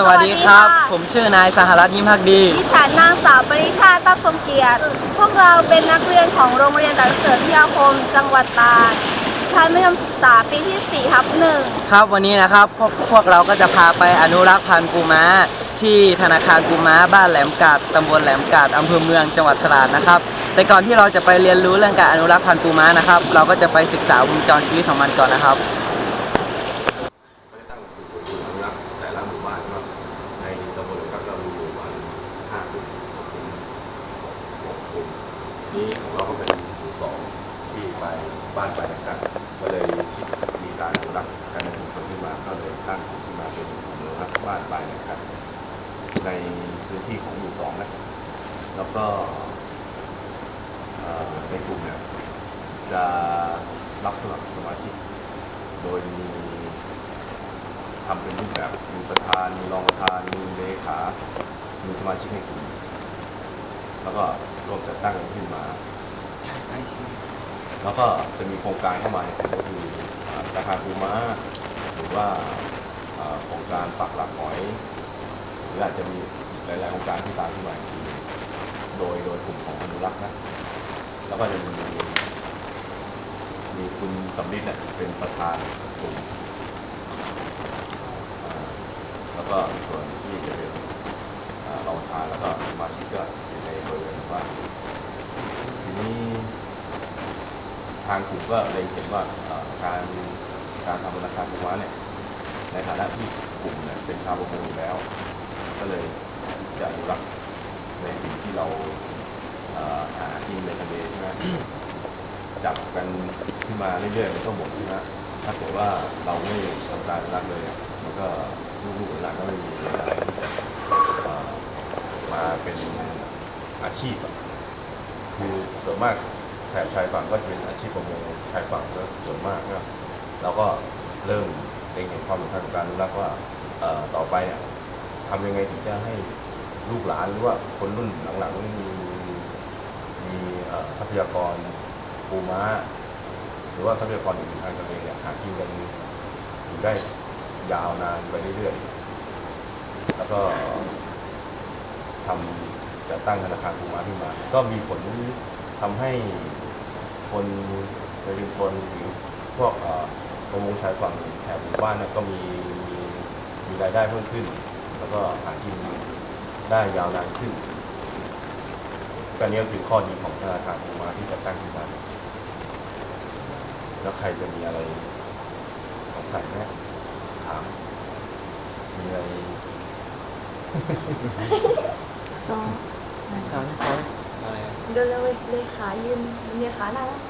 สวัสดีครับ สวัสดีค่ะ ผมชื่อนายสหรัฐยิ้มพักดี ดิฉันนางสาวปริชาตับสมเกียรติ พวกเราเป็นนักเรียนของโรงเรียนสารเสริญพิทยาคม จังหวัดตากชั้นมัธยมศึกษาปีที่ 4 ทับหนึ่ง ครับวันนี้นะครับพวกพวกเราก็จะพาไปอนุรักษ์พันธุ์ปูม้า ที่ธนาคารปูม้าบ้านแหลมกาดตำบลแหลมกาดอำเภอเมืองจังหวัดตราดนะครับ แต่ก่อนที่เราจะไปเรียนรู้เรื่องการอนุรักษ์พันธุ์ปูม้านะครับ เราก็จะไปศึกษาวงจรชีวิตของมันก่อนนะครับ ไม่ได้ตั้งศูนย์อนุรักษ์แต่ละหมู่บ้านว่าในตำบลครับเรามีหมู่บ้าน ห้ากลุ่มหกหกกลุ่มนี้ของเราก็เป็นหมู่สองที่ไปบ้านไปนะครับก็เลยคิดมีการรักการในชุนขึ้นมาก็เลยตั้งขึ้นมาเป็นอนรักบ้านไปนะครับในพื้นที่ของหมู่สองนะแล้วก็ในกลุ่มเนี่ยจะรับสมัครสมาชิกโดยมีทำเป็นรูปแบบมีประธานมีรองประธานมีเลขา มีสมาชิกในกลุ่มแล้วก็ร่วมจัดตั้งกันขึ้นมา แล้วก็จะมีโครงการเข้ามาในกลุ่มก็คืออ่าคาปูม้าหรือว่าโครงการปักหลักหอย หรืออาจจะมีหลายๆโครงการที่ตามขึ้นมาอีกทีโดยโดยกลุ่มของอนุรักษ์นะแล้วก็จะมีมีคุณสำลิดเนี่ยเป็นประธานกลุ่มแล้วก็ส่วน อ่านแล้วก็สมาชิกก็อยู่ในบริเวณว่านทีนี้ทางกลุ่มก็เลยเห็นว่าการการทำธนาคารปูม้าเนี่ยในฐานะที่กลุ่มเนี่ยเป็นชาวประมงอยู่แล้ว ก็เลยจะอนุรักษ์ในสิ่งที่เราหากินในทะเลใช่ไหมจับกันขึ้นมาเรื่อยๆมันก็หมดนะถ้าเกิดว่าเราไม่ทำการรักเลยมันก็ลูกๆหลานก็ไม่มีอะไรที่จะ มาเป็นอาชีพคือส่วนมากแถบชายฝั่งก็จะเป็นอาชีพประมงชายฝั่งก็ส่วนมากนะเราก็เริ่มเล็งเห็นความสำคัญของการรักว่าต่อไปเนี่ยทำยังไงถึงจะให้ลูกหลานหรือว่าคนรุ่นหลังๆมีมีทรัพยากรปูม้า หรือว่าทรัพยากรอื่นทางทะเลเนี่ยหากินกันอยู่ได้ยาวนานไปเรื่อยๆแล้วก็ ทำจะตั้งธนาคารปูม้าขึ้นมา ก็มีผลทำให้คนในชุมชนหรือพวกประมงชายฝั่งแถบหมู่บ้านก็มีมีมีรายได้เพิ่มขึ้น แล้วก็หากินได้ยาวนานขึ้นก็นี้คือข้อดีของธนาคารปูม้าที่จะตั้งขึ้นมาแล้วใครจะมีอะไรสงสัยไหมถามมีอะไร ก็อะไรอะเดินเลยเลยขายืนเรียขาหน้าแล้ว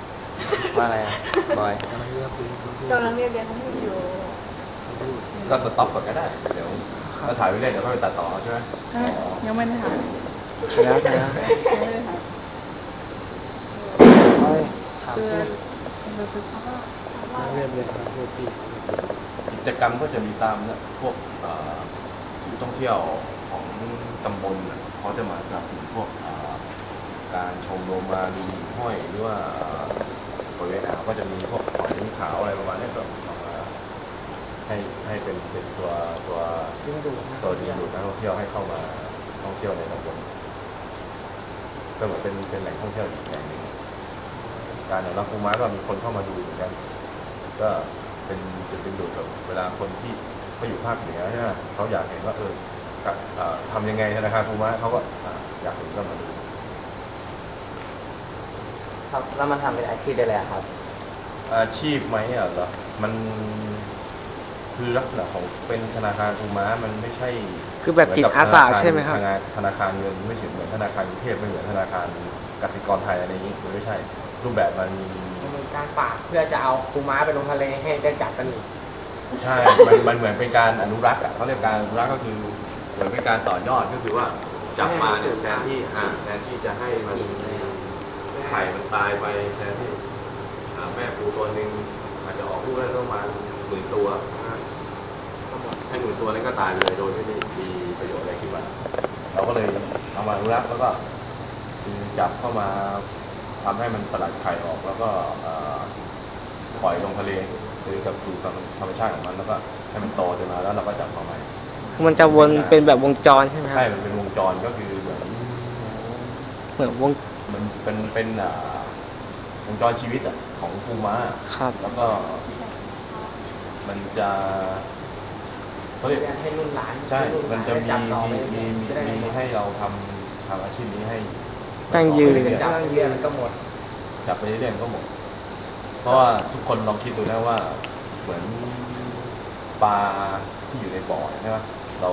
ว่าอะไรอะบอยกำลังเรียกเรียนเขาอยู่ก็สต็อปก่อนก็ได้ เดี๋ยวก็ถ่ายไปเรื่อยเดี๋ยวค่อยไปตัดต่อใช่ไหมยังไม่ได้ถามแล้วแต่แล้วยังไม่ได้ถามบอยถามคือเพื่อนคือคือเขาก็ว่าเรียนเรียนครับเพื่อนพี่กิจกรรมก็จะมีตามเนี่ยพวกเอ่อศูนย์ท่องเที่ยวของ ตำบลเขาจะมาสนับสนุนพวกการชมโลมาดูหิ่งห้อยหรือว่าเอ่อบริเวณอ่าวก็จะมีพวกหอยขาวอะไรประมาณนี้ก็เอามาให้ให้เป็นเป็นตัวตัวตัวดึงดูดนักท่องเที่ยวให้เข้ามาท่องเที่ยวในตำบลก็เหมือนเป็นเป็นแหล่งท่องเที่ยวอีกแหล่งหนึ่งการอนุรักษ์ปูม้าก็มีคนเข้ามาดูเหมือนกันก็เป็นจุดดึงดูดกับเวลาคนที่เขาอยู่ภาคเหนือใช่ไหมเขาอยากเห็นว่าเออ กับเอ่อทำยังไงธนาคารปูม้าเขาก็อะอยากเห็นก็มาดูครับแล้วมันทำเป็นอาชีพได้เลยอะครับ อาชีพไหมอะเหรอมันคือลักษณะของเป็นธนาคารปูม้ามันไม่ใช่คือแบบจิตอาสาใช่ไหมครับ ธนาธนาคารเงินไม่ใช่เหมือนธนาคารกรุงเทพไม่เหมือนธนาคารกสิกรไทยอะไรอย่างนี้มันไม่ใช่ รูปแบบมันมีมีการฝากเพื่อจะเอาปูม้าไปลงทะเลให้ได้จับกันอีก ใช่ มันมันเหมือนเป็นการอนุรักษ์อะเขาเรียกการอนุรักษ์ก็คือ เหมือนเป็นการต่อยอดก็คือว่าจับมาเนี่ยแทนที่อ่าแทนที่จะให้มันไข่มันตายไปแทนที่อ่าแม่ปูตัวหนึ่งอาจจะออกลูกได้ประมาณหมื่นตัวนะฮะให้หมื่นตัวนั้นก็ตายไปเลยโดยไม่ได้มีประโยชน์อะไรขึ้นมาเราก็เลยเอามาอนุรักษ์แล้วก็จับเข้ามาทำให้มันสลัดไข่ออกแล้วก็เอ่อปล่อยลงทะเลคือกับสู่ธรรมชาติของมันแล้วก็ให้มันโตจนมาแล้วเราก็จับเข้ามามั นจะวนเป็นแบบวงจรใช่ไหมครัใช่บมันเป็นวงจรก็คือเหมือนเหมือนวงมันเป็นเป็นอ่าวงจรชีวิตอะของปูม้าครับแล้วก็ มันจะเขาเรียก ให้รุ่นหลานใช่มันจะมีมีมีมีมีให้เราทำทำอาชีพนี้ให้ตั้งยืนต่อไปเรื่อตั้งยืนก็หมดๆจับไปเรื่อยๆก็หมด เพราะว่าทุกคนลองคิดดูนะว่า เหมือนปลาที่อยู่ในบ่อใช่ไหม เรา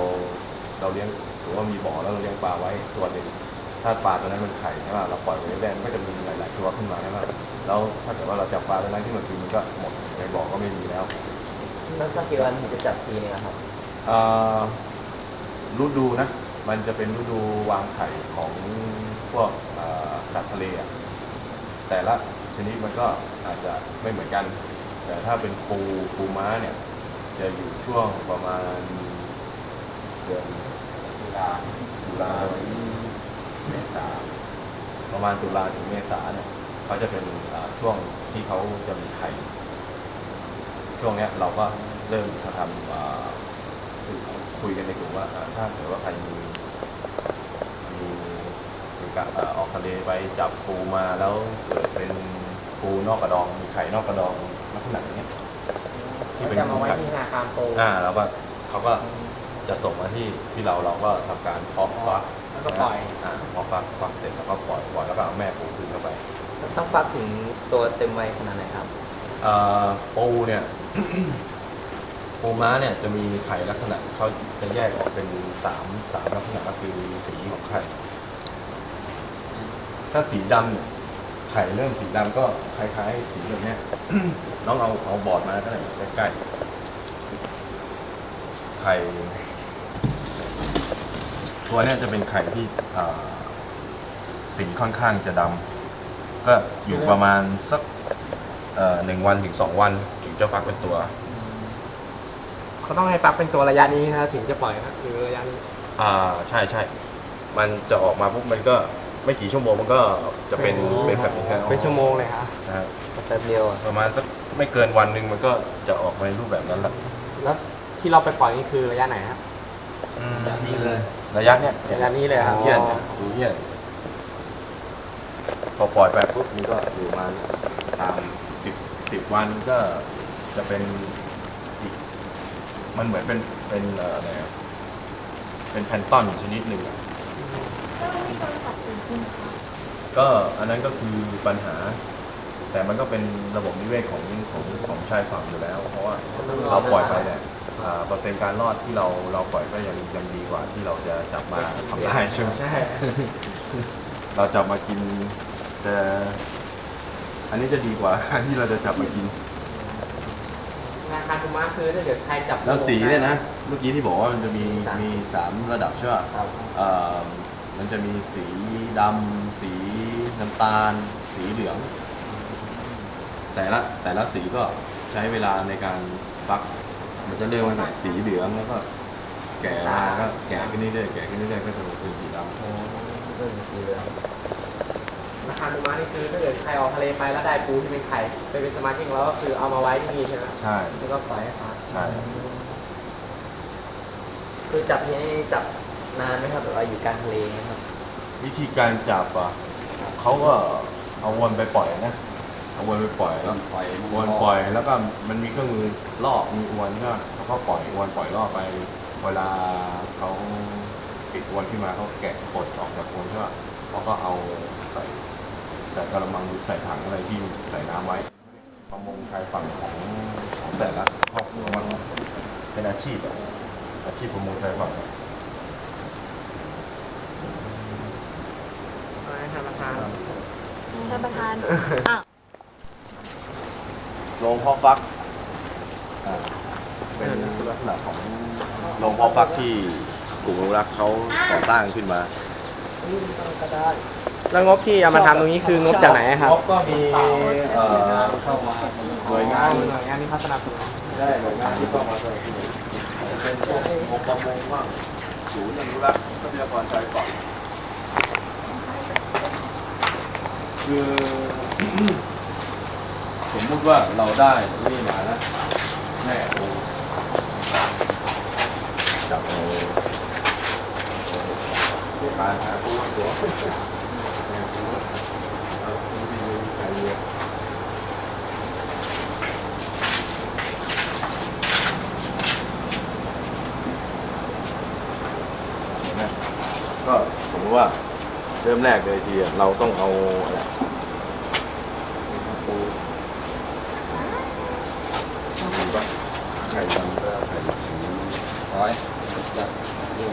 เราเลี้ยงหรือว่ามีบ่อแล้วเราเลี้ยงปลาไว้ตัวหนึ่งถ้าปลาตัวนั้นมันไข่ใช่ไหมเราปล่อยไว้เรื่อยๆมันก็จะมีหลาย ๆ ตัวขึ้นมาใช่ไหมแล้วถ้าเกิดว่าเราจับปลาตัวนั้นที่มันกินมันก็หมดในบ่อก็ไม่มีแล้วแล้วสักกี่วันถึงจะจับทีนึงอะครับเอ่อฤดูนะ มันจะเป็นฤดูวางไข่ของพวกเอ่อสัตว์ทะเลอะแต่ละชนิดมันก็อาจจะไม่เหมือนกัน แต่ถ้าเป็นปูปูม้าเนี่ย จะอยู่ช่วงประมาณเดือนตุลาตุลาถึงเมษาประมาณตุลาถึงเมษาเนี่ยเขาจะเป็นอ่าช่วงที่เขาจะมีไข่ช่วงเนี้ยเราก็เริ่มจะทำอ่าคุยคุยกันในกลุ่มว่าอ่าถ้าเกิดว่าใครมีมีมีการอ่าออกทะเลไปจับปูมาแล้วเกิดเป็นปูนอกกระดองมีไข่นอกกระดองลักษณะอย่างเนี้ยที่เป็นจะมาไว้ไข่ที่ธนาคารโปอ่าแล้วก็เขาก็ จะส่งมาที่ที่เราเราก็ทำการเพาะฟักแล้วก็ปล่อย อ่าเพาะฟักฟักเสร็จแล้วก็ปล่อยปล่อยแล้วก็เอาแม่ปูคืนเข้าไปต้องฟักถึงตัวเต็มวัยขนาดไหนครับ เอ่อปูเนี่ย ปูม้าเนี่ยจะมีไข่ลักษณะเขาจะแยกออกเป็นสามสามลักษณะก็คือสีของไข่ ถ้าสีดำเนี่ยไข่เริ่มสีดำก็คล้ายๆสีแบบเนี้ย น้องเอาเอาบอร์ดมาก็ได้ใกล้ๆไข่ ตัวเนี้ยจะเป็นไข่ที่อ่าสีค่อนข้างจะดำก็อยู่ประมาณสักเอ่อหนึ่งวันถึงสองวันถึงจะฟักเป็นตัว เขาต้องให้ปลั๊กเป็นตัวระยะนี้นะครับถึงจะปล่อยครับหรือระยะนี้อ่าใช่ใช่มันจะออกมาปุ๊บมันก็ไม่กี่ชั่วโมงมันก็จะเป็นอ๋อเป็นแบบนี้ครับเป็นชั่วโมงเลยครับนะฮะแป๊บเดียวอะประมาณสักไม่เกินวันหนึ่งมันก็จะออกมาในรูปแบบนั้นแหละแล้วที่เราไปปล่อยนี่คือระยะไหนครับแบบนี้เลย ระยะเนี้ยระยะนี้เลยครับเยี่ยนสูเยี่ยนพอปล่อยไปปุ๊บมันก็อยู่ประมาณตามสิบสิบวันก็จะเป็นอีกมันเหมือนเป็นเป็นเอ่ออะไรอะเป็นแพลนต้อนชนิดหนึ่งอะก็อันนั้นก็คือปัญหา แต่มันก็เป็นระบบนิเวศของของของชายฝั่งอยู่แล้ว เพราะว่าเราปล่อยไปเนี่ยอ่า เปอร์เซ็นต์การรอดที่เราเราปล่อยก็ยังยังดีกว่าที่เราจะจับมาทำได้ใช่ไหมใช่เราจับมากินแต่อันนี้จะดีกว่าที่เราจะจับมากินธนาคารทุมาคือถ้าเกิดใครจับแล้วสีเนี่ยนะ เมื่อกี้ที่บอกว่ามันจะมีมีสามระดับใช่ป่ะครับเอ่อมันจะมีสีดำสีน้ำตาล สีเหลือง แต่ละแต่ละสีก็ใช้เวลาในการฟัก มันจะเริ่มตั้งแต่สีเหลืองแล้วก็ แก่มาก็แก่ขึ้นเรื่อยๆแก่ขึ้นเรื่อยๆก็จะเป็นสีดำโอ้เรื่องสีเหลืองธนาคารทุมานี่คือถ้าเกิดใครออกทะเลไปแล้วได้ปูที่เป็นไข่ไปเป็นสมาชิกของเราก็คือเอามาไว้ที่นี่ใช่ไหมใช่แล้วก็ปล่อยให้เขาใช่คือจับนี้จับนานไหมครับแบบว่าอยู่กลางทะเลนะครับ วิธีการจับอะเขาก็เอาวนไปปล่อยนะ เอาวนไปปล่อยแล้วปล่อยวนปล่อยแล้วก็มันมีเครื่องมือลอกมีอวนก็เขาก็ปล่อยอวนปล่อยลอกไป เวลาเขาปิดอวนขึ้นมาเขาแกะกดออกจากอวนใช่ป่ะเขาก็เอาใส่ใส่กระมังหรือใส่ถังอะไรที่ใส่น้ำไว้ประมงชายฝั่งของของแต่ละครอบครัวมันเป็นอาชีพอะอาชีพประมงชายฝั่งอะให้ธนาคารท่านประธาน โรงเพาะฟักอ่าเป็นลักษณะของโรงเพาะฟักที่กลุ่มอนุรักษ์เขาก่อตั้งขึ้นมาแล้วงบที่เอามาทำตรงนี้คืองบจากไหนครับ งบก็มีเอ่อหน่วยงานหน่วยงานที่พัฒนาสนุนได้หน่วยงานที่เข้ามาสนับสนุนเป็นพวกองค์ประมงว่างศูนย์อนุรักษ์ทรัพยากรชายฝั่งคือ สมมุติว่าเราได้นี่มานะแม่ปูจับเอาหาหาปูตัวเนี่ยปูเอาปูที่มีไข่เยอะเห็นไหมก็สมมติว่าเริ่มแรกเลยทีเราต้องเอาอะไรปูปูปะไข่ดำก็ไข่ดำร้อยจับดู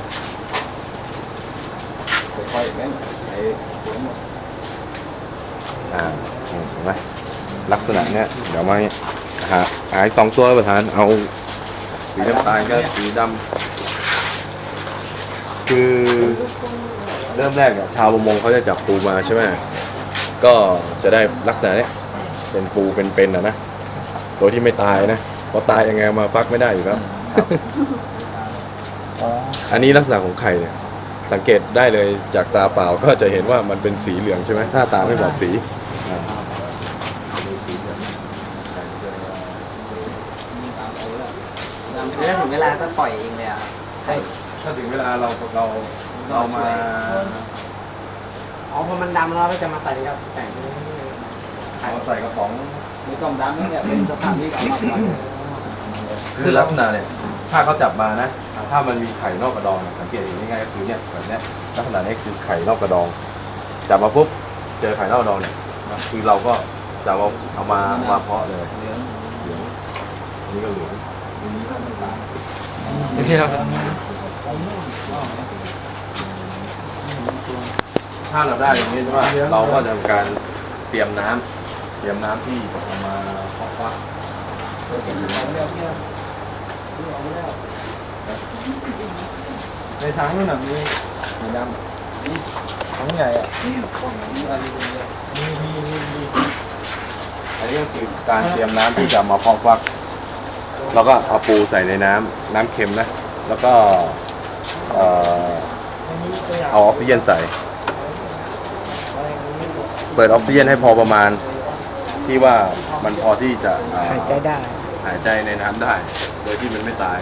ค่อยๆเน้นไอ้หัวหมดอ่าเห็นไหม ลักษณะเนี้ยเดี๋ยวมาหาหายสองตัวประธานเอาสีน้ำตาลก็สีดำคือเริ่มแรกเนี่ยชาวประมงเขาจะจับปูมาใช่ไหมก็จะได้ลักษณะเนี้ยเป็นปูเป็นๆนะนะโดยที่ไม่ตายนะเพราะตายยังไงมาฟักไม่ได้อยู่แล้วอันนี้ลักษณะของไข่เนี่ยสังเกตได้เลยจากตาเปล่าก็จะเห็นว่ามันเป็นสีเหลืองใช่ไหมหน้าตาไม่บอกสีอ่า แล้วถึงเวลาก็ ปล่อยเองเลยอะใช่ถ้าถึงเวลาเราเราเรามา อ๋อพอมันดำแล้วก็จะมาใส่กับแต่งเอาใส่กระป๋องมีกล่องดำเนี่ยเป็นสภาพที่เอามาปล่อยคือลักษณะเนี่ย ถ้าเขาจับมานะ ถ้ามันมีไข่นอกกระดองเนี่ยสังเกตอย่างง่ายๆก็คือเนี่ยแบบเนี้ยลักษณะนี้คือไข่นอกกระดอง จับมาปุ๊บเจอไข่นอกกระดองเนี่ยคือเราก็จะเอาเอามาเอามาเพาะเลยเหลืองเหลืองอันนี่ก็เหลือง นี่ครับถ้าเราได้อย่างนี้ใช่ไหมเราก็จะทำการเตรียมน้ำเตรียมน้ำที่จะเอามาเพาะว่าในถังนั่นน่ะมีสีดำนี่ถังใหญ่อะมีมีมีมีอันนี้ก็คือการเตรียมน้ำที่จะมาเพาะฟัก แล้วก็เอาปูใส่ในน้ำน้ำเค็มนะ แล้วก็เอ่อเอาออกซิเจนใส่ เปิดออกซิเจนให้พอประมาณ ที่ว่ามันพอที่จะเอ่อหายใจได้ หายใจในน้ำได้ โดยที่มันไม่ตาย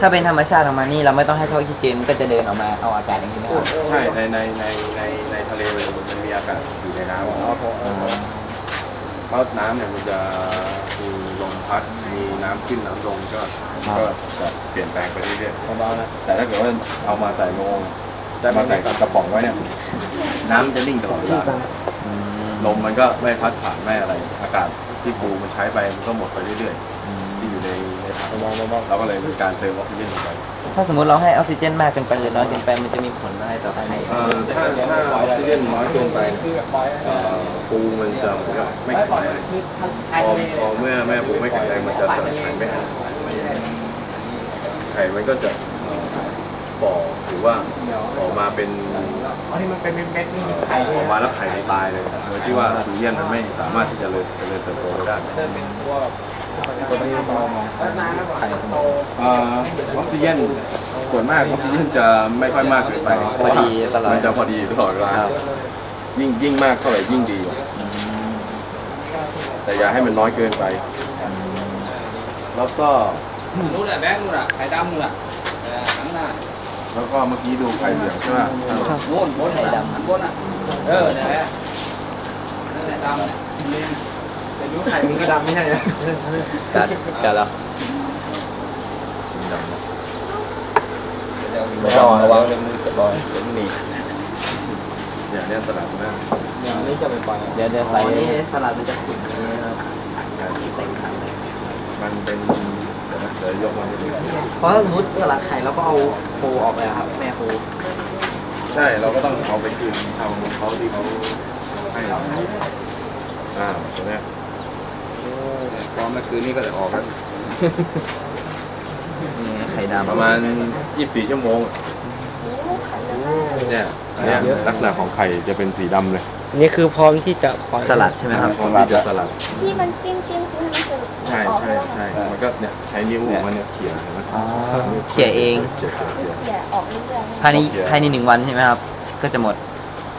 ถ้าเป็นธรรมชาติออกมานี่เราไม่ต้องให้เขาออกซิเจนก็จะเดินออกมาเอาอากาศอย่างนี้ไหมครับใช่ในในในในในทะเลมันมันมีอากาศอยู่ในน้ำเพราะ เพราะน้ำเนี่ยมันจะมีลมพัดมีน้ำขึ้นน้ำลงก็ก็จะเปลี่ยนแปลงไปเรื่อยๆเบาๆนะแต่ถ้าเกิดว่าเอามาใส่ลงได้มาใส่กระป๋องไว้เนี่ยน้ำจะนิ่งตลอดเวลาลมมันก็ไม่พัดผ่านไม่อะไร อากาศที่ปูมันใช้ไปมันก็หมดไปเรื่อยๆที่อยู่ในในถังเราก็เลยมีการเติมออกซิเจนลงไป ถ้าสมมติเราให้ออกซิเจนมากเกินไปหรือน้อยเกินไปมันจะมีผลอะไรต่อไข่เอ่อถ้าถ้าออกซิเจนน้อยเกินไปเอ่อปูมันจะเหมือนกับไม่แข็งแรงพอพอเมื่อแม่ปูไม่แข็งแรงมันจะสลายไข่ไม่หายไข่มันก็จะเอ่อฝ่อหรือว่าออกมาเป็นอ๋อที่มันเป็นเม็ดๆนี่เอ่อไข่ออกมาแล้วไข่ตายเลยโดยที่ว่าออกซิเจนมันไม่สามารถที่จะเลยเจริญเติบโตได้เดินเป็นตัวแบบ ตัวนี้มองแล้วน้ำแล้วไข่โตเอ่อออกซิเจนส่วนมากออกซิเจนจะไม่ค่อยมากเกินไปพอดีตลอดมันจะพอดีตลอดเวลายิ่งยิ่งมากเท่าไหร่ยิ่งดี แต่อย่าให้มันน้อยเกินไป แล้วก็รู้แหละแบงค์รู้ละไข่ดำรู้แหละทั้งหน้าแล้วก็เมื่อกี้ดูไข่เหลืองใช่ไหมโวนโวนไข่ดำอันบนอะเออเนี่ยแหละนั่นแหละดำเนี่ย แต่ยุ้ไข่มันก็ดำไม่ใช่ไหมกัดกัดแล้วดำนะไม่ต้องระวังเลยมือจะลอยเดี๋ยวมีเนี่ยเนี่ยตลาดหน้าอย่างนี้จะไปปล่อยเดี๋ยวเดี๋ยวใส่นี่สลัดมันจะขุ่นนี้ครับเต็มถังเลยมันเป็นเดี๋ยวนะเดี๋ยวยกมาให้ดูเพราะสมมติสลัดไข่เราก็เอาโคออกเลยครับ แม่โคใช่เราก็ต้องเอาไปคืนทางเขาที่เขาให้เราอ่าตัวเนี้ย พอเมื่อคืนนี้ก็เลยออกกันนี่ไข่ดำประมาณ24ชั่วโมงเนี่ยอันเนี้ยลักษณะของไข่จะเป็นสีดำเลยนี่คือพร้อมที่จะปล่อยสลัดใช่ไหมครับพร้อมที่จะสลัดที่มันจิ้มจิ้มจิ้มมันจะใช่ออกใช่ใช่มันก็เนี่ยใช้นิ้วของมันเนี่ยเขี่ยเห็นไหมอ๋อเขี่ยเองเขี่ยเขี่ยเขี่ยเขี่ยออกเรื่อยๆภายในภายในหนึ่งวันใช่ไหมครับ ก็จะหมด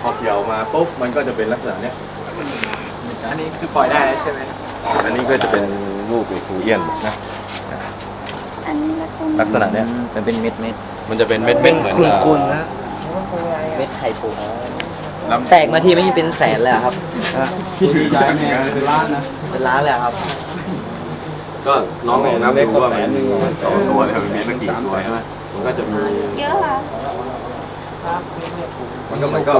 พอเขี่ยออกมาปุ๊บมันก็จะเป็นลักษณะเนี้ยอันนี้คือปล่อยได้แล้วใช่ไหม อันนี้ก็จะเป็นลูกไอ้ทูเอี้ยนนะอันนี้มันเป็นลักษณะเนี้ยมันเป็นเม็ดเม็ดเมันจะเป็นเม็ดเม็ดๆเหมือนคุณๆนะเม็ดไข่ปูแตกมาทีไม่มีเป็นแสนเลยอะครับที่ดีใจเนี่ยคือร้านนะเป็นล้านเลยอะครับ ก็น้องลองนับดูว่ามันมีสองตัวเนี่ยมันมีตั้งกี่ตัวใช่ไหมมันก็จะมีเยอะค่ะ มันก็มันก็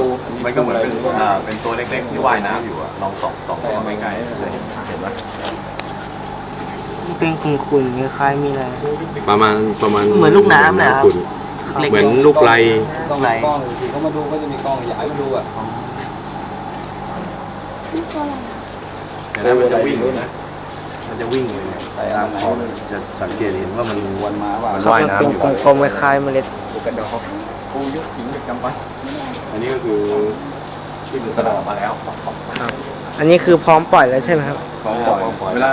มันก็เหมือนเป็นอ่าเป็นตัวเล็กๆที่ว่ายน้ำอยู่อะลองส่องส่องเข้าไปไกลๆเลยเห็นไหมเป็นคุณๆคล้ายๆมีอะไร ประมาณประมาณเหมือนลูกน้ำเลยครับเล็กๆเหมือนลูกไร ต้องไหนกล้องทีเขามาดูก็จะมีกล้องอยากให้มาดูอะแต่นั้นมันจะวิ่งเลยนะมันจะวิ่งเลยตามขอบจะสังเกตเห็นว่ามันวนมาว่ามันว่ายน้ำอยู่ กลมๆคล้ายๆเมล็ดกระดอกกู ยกขิงกับกำปั้นอันนี้ก็คือที่มันกระดอกมาแล้วอันนี้คือพร้อมปล่อยแล้วใช่ไหมครับของปล่อยเวลา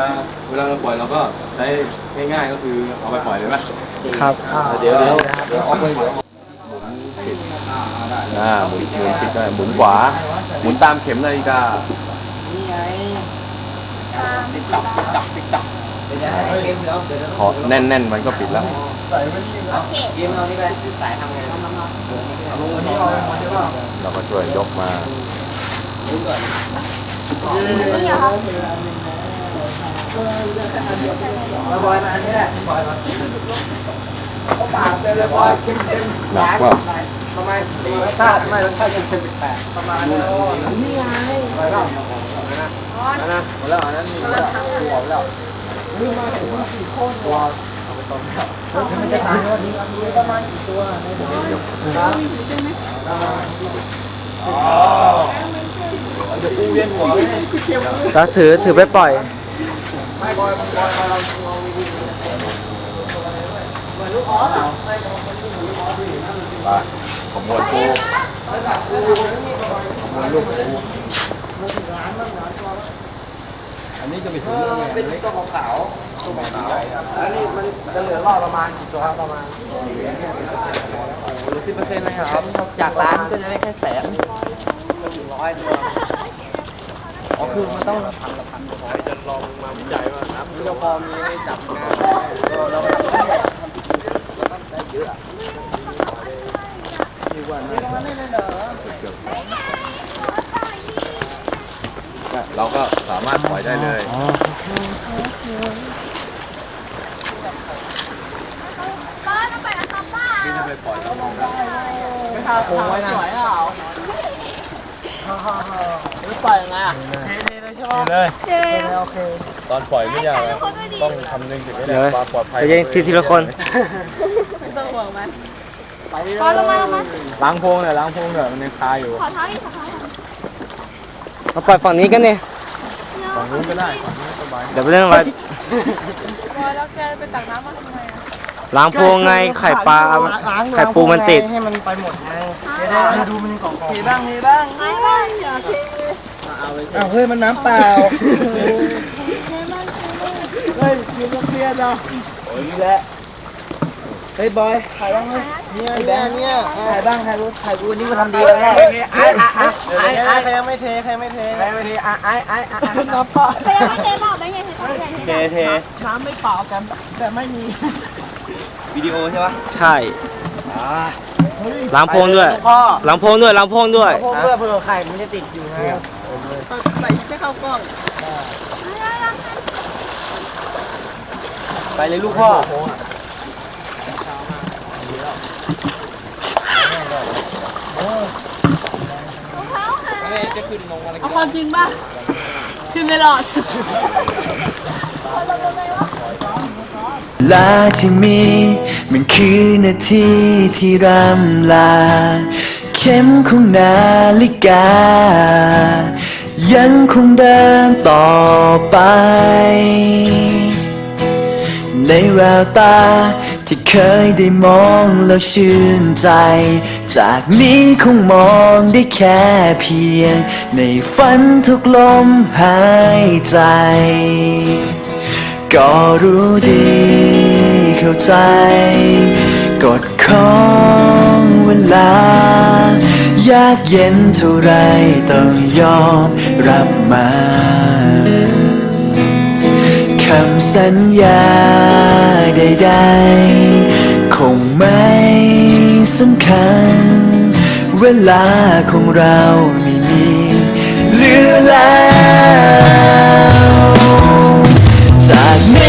เวลาเราปล่อยเราก็ใช้ง่ายๆก็คือเอาไปปล่อยเลยไหมครับเดี๋ยวเดี๋ยวเดี๋ยวออกไปเดี๋ยวอ่าหมุนหมุนผิดได้หมุนขวาหมุนตามเข็มนาฬิกาติ๊กตักติ๊กตักติ๊กตัก พอแน่นๆมันก็ปิดแล้วโอเคเกมเรานี่ไปสายทำไงเราก็ช่วยยกมานี่เหรอคะมาบอยมาอันนี้แหละบอยมาหนักว่าประมาณรสชาติไม่รสชาติยังเป็นแปลกประมาณนี่ไงไปแล้วอ๋อนะหมดแล้วอันนั้นมีแล้วตัวแล้ว นี่มาถึงสี่คนตัวเอาไปต้มแล้วมันจะตายวันนี้มีประมาณกี่ตัวในเดี๋ยวครับเดี๋ยวกูเวียนหัวเลยก็ถือถือไปปล่อยไม่บอยบอยเราเรามีดีเหมือนลูกออสอะไปขมวดปูขมวดลูกปู อันนี้จะไปถึงยังไงเป็นตัวขาวตัวขาวอันนี้มันจะเหลือรอบประมาณกี่ตัวครับประมาณสิบเปอร์เซ็นต์เลยครับ จากร้านก็จะได้แค่แสนถึงร้อยตัวอ๋อคือมันต้องละพันละพันพอจะลองมาวิจัยว่าครับเราพอมีให้จับงานเราเราทำได้เราทำได้เยอะดีกว่านะ เราก็สามารถปล่อย ได้เลยป้าต้องไปนะครับป้าที่จะไปปล่อยเราลองได้ไม่ทาโค้งไว้นะสวยอะไม่ปล่อยยังไงอะเทเลยใช่ไหมเลยเจมโอเคตอนปล่อยไม่ยากนะต้องคำนึงถึงเรื่องความปลอดภัยเดี๋ยวทีทีละคนไม่ต้องห่วงมันไปเลยพอลงมาลงมาล้างโพงเนี่ยล้างโพงเนี่ยมันยังคาอยู่ขอเท้าอีกขอเท้าอีกมาปล่อยฝั่งนี้กันเนี่ยฝั่ง นู้นก็ได้ฝั่งนู้นสบายเดี๋ยวไปเรื่องอะไรพอแล้วแกไปตักน้ำมาทำไมอะล้างโพรงไงไข่ปลาไข่ปูมันติด ให้มันไปหมดไงจะได้ดูมันของเทบ้างเทบ้างไม่ไม่อย่าเทเอาเลยเอาเฮ้ยมันน้ำเปล่าเทมันเทมันเฮ้ยกินแล้วเครียดเนาะโอ้ยนี่แหละ เฮ้ยบอยถ่ายบ้างไหมเนี่ยเนี่ยเนี่ยถ่ายบ้างถ่ายรูปถ่ายกูนี่มาทำดีแล้วแหละไอ้ไอ้ไอ้ไอ้ใครยังไม่เทใครไม่เทใครไม่เทไอ้ไอ้ไอ้ไอ้น้ำเปล่าเทไม่เทเปล่าไม่ไงเทไม่ไงเทเทน้ำไม่เปล่ากันแต่ไม่มีวิดีโอใช่ปะใช่ล้างโพรงด้วยพ่อล้างโพรงด้วยล้างโพรงด้วยพวกเพื่อเพื่อไข่มันจะติดอยู่ไงใส่ไม่เข้ากล้องไปเลยลูกพ่อ เอาความจริงป่ะคือไม่รอด ลาที่มีมันคือนาทีที่รำลา เข็มของนาฬิกา ยังคงเดินต่อไป ในแววตาที่ เคยได้มองแล้วชื่นใจ จากนี้คงมองได้แค่เพียง ในฝันทุกลมหายใจ ก็รู้ดีเข้าใจกฎของเวลา ยากเย็นเท่าไรต้องยอมรับมา คำสัญญาใดๆ คงไม่สำคัญ เวลาของเราไม่มีเหลือแล้วจากนี้